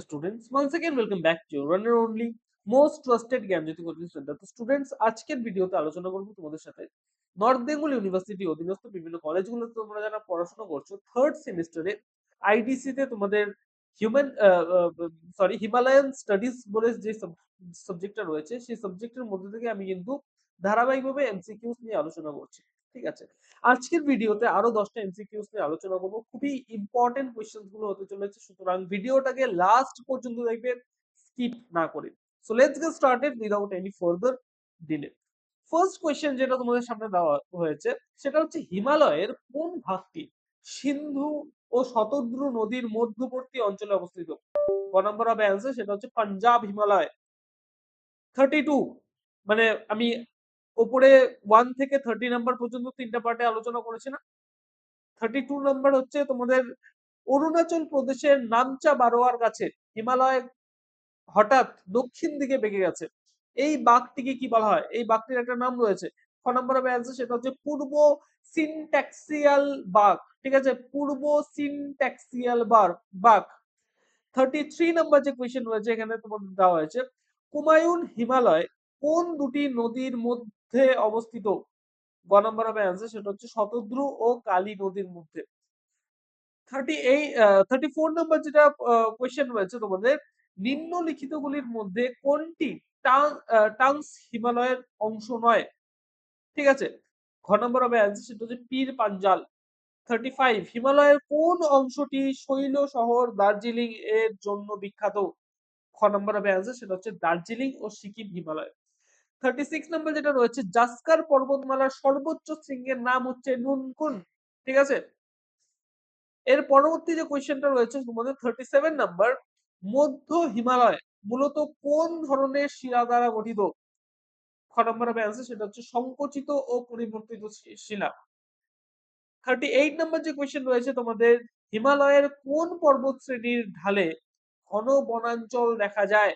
students. Once again, welcome back to your and only, most trusted Gyanjyoti coaching centre তো students আজকের ভিডিওতে আলোচনা করব তোমাদের সাথে নর্থ বেঙ্গল ইউনিভার্সিটি অধীনস্থ বিভিন্ন কলেজগুলোতে তোমরা যারা পড়াশোনা করছ থার্ড সেমিস্টারে আইডিসি তে তোমাদের হিউম্যান সরি হিমালয়ান স্টাডিজ বলে যে সাবজেক্টটা রয়েছে, সেই সাবজেক্টের মধ্যে থেকে আমি কিন্তু ধারাবাহিকভাবে এমসিকিউস নিয়ে আলোচনা করছি। ঠিক আছে? আজকের ভিডিওতে আরও দশটা এমসিকিউস নিয়ে আলোচনা করব। খুবই ইম্পর্টেন্ট কোয়েশ্চেনগুলো হতে চলেছে। সুতরাং ভিডিওটাকে লাস্ট পর্যন্ত দেখবেন স্কিপ না করে। So let's get started without any further delay first question যেটা তোমাদের সামনে দেওয়া হয়েছে, সেটা হচ্ছে হিমালয়ের কোন ভাগটি সিন্ধু ও শতদ্রু নদীর মধ্যবর্তী অঞ্চলে অবস্থিত। ক নম্বর হবে অ্যান্সার সেটা হচ্ছে পাঞ্জাব হিমালয়। থার্টি টু মানে আমি ওপরে ওয়ান থেকে থার্টি নাম্বার পর্যন্ত তিনটা পার্টে আলোচনা করেছি না। থার্টি টু নাম্বার হচ্ছে তোমাদের অরুণাচল প্রদেশের নামচা বারোয়ার কাছে হিমালয় হঠাৎ দক্ষিণ দিকে বেঁকে গেছে। এই বাঘটিকে কি বলা হয়? এই বাঘটির একটা নাম রয়েছে। ক নম্বর হবে অ্যান্সার সেটা হচ্ছে পূর্ব সিনট্যাক্সিয়াল বাঘ, ঠিক আছে? পূর্ব সিনট্যাক্সিয়াল বাঘ বাঘ। থার্টি থ্রি নাম্বার যে কোয়েশ্চেন রয়েছে, এখানে তোমাদের দেওয়া হয়েছে কুমায়ুন হিমালয় কোন দুটি নদীর মধ্যে অবস্থিত। গ নম্বর হবে অ্যান্সার সেটা হচ্ছে শতদ্রু ও কালী নদীর মধ্যে। থার্টি এই থার্টি ফোর নম্বর যেটা কোয়েশ্চেন রয়েছে তোমাদের নিম্নলিখিত গুলির মধ্যে কোনটি টাংস হিমালয়ের অংশ নয়? ঠিক আছে? ঘ নম্বর হবে অ্যান্সার সেটা হচ্ছে পীর পাঞ্জাল। থার্টি ফাইভ হিমালয়ের কোন অংশটি শৈল শহর দার্জিলিং এর জন্য বিখ্যাত? খ নম্বর হবে অ্যান্সার সেটা হচ্ছে দার্জিলিং ও Sikkim Himalaya. Thirty six number যেটা রয়েছে জাস্কার পর্বতমালার সর্বোচ্চ শৃঙ্গের নাম হচ্ছে নুনকুন ঠিক আছে? এর পরবর্তী যে কোয়েশ্চেনটা রয়েছে, তোমাদের থার্টি সেভেন নাম্বার মধ্য হিমালয়, মূলত কোন ধরনের শিলা দ্বারা গঠিত? খ নম্বর হবে অ্যান্সার সেটা হচ্ছে সংকুচিত ও পরিবর্তিত শিলা। থার্টি এইট নাম্বার যে কোয়েশ্চেন রয়েছে, তোমাদের হিমালয়ের কোন পর্বত শ্রেণির ঢালে ঘন বনাঞ্চল দেখা যায়?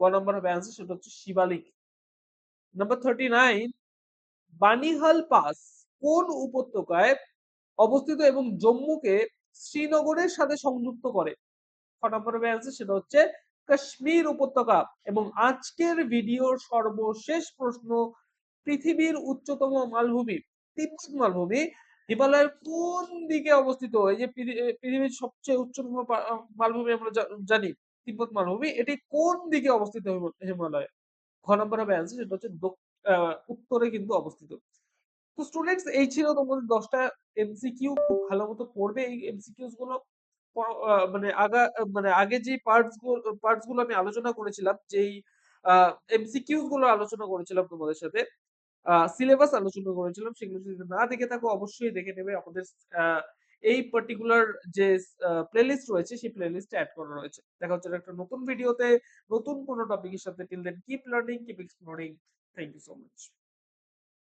গ নম্বর হবে অ্যান্সার সেটা হচ্ছে Shivalik. Number thirty nine Banihal pass কোন উপত্যকায় অবস্থিত এবং জম্মুকে শ্রীনগরের সাথে সংযুক্ত করে? ছ নম্বর অ্যান্সার সেটা হচ্ছে কাশ্মীর উপত্যকা। এবং আজকের ভিডিওর সর্বশেষ প্রশ্ন, পৃথিবীর উচ্চতম মালভূমি তিব্বত মালভূমি, হিমালয়ের কোন দিকে অবস্থিত? এই যে পৃথিবীর সবচেয়ে উচ্চতম মালভূমি আমরা জানি, তিব্বত মালভূমি, এটি কোন দিকে অবস্থিত হিমালয়? ঘ নম্বর হবে অ্যান্সার সেটা হচ্ছে উত্তরে কিন্তু অবস্থিত। তো স্টুডেন্টস এই ছিল তোমাদের দশটা এমসিকিউ খুব ভালো মতো পড়বে এই এমসিকিউসগুলো। মানে আগা মানে আগে যে পার্টসগুলো আমি আলোচনা করেছিলাম, যেই এমসিকিউসগুলো আলোচনা করেছিলাম তোমাদের সাথে সিলেবাস আলোচনা করেছিলাম, সেগুলো যদি না দেখে থাকো, অবশ্যই দেখে নেবে। আমাদের এই পার্টিকুলার যে প্লেলিস্ট রয়েছে, সেই প্লেলিস্টে অ্যাড করা রয়েছে। দেখা হচ্ছে একটা নতুন ভিডিওতে নতুন কোনো টপিকের সাথে। Till then keep learning keep exploring thank you so much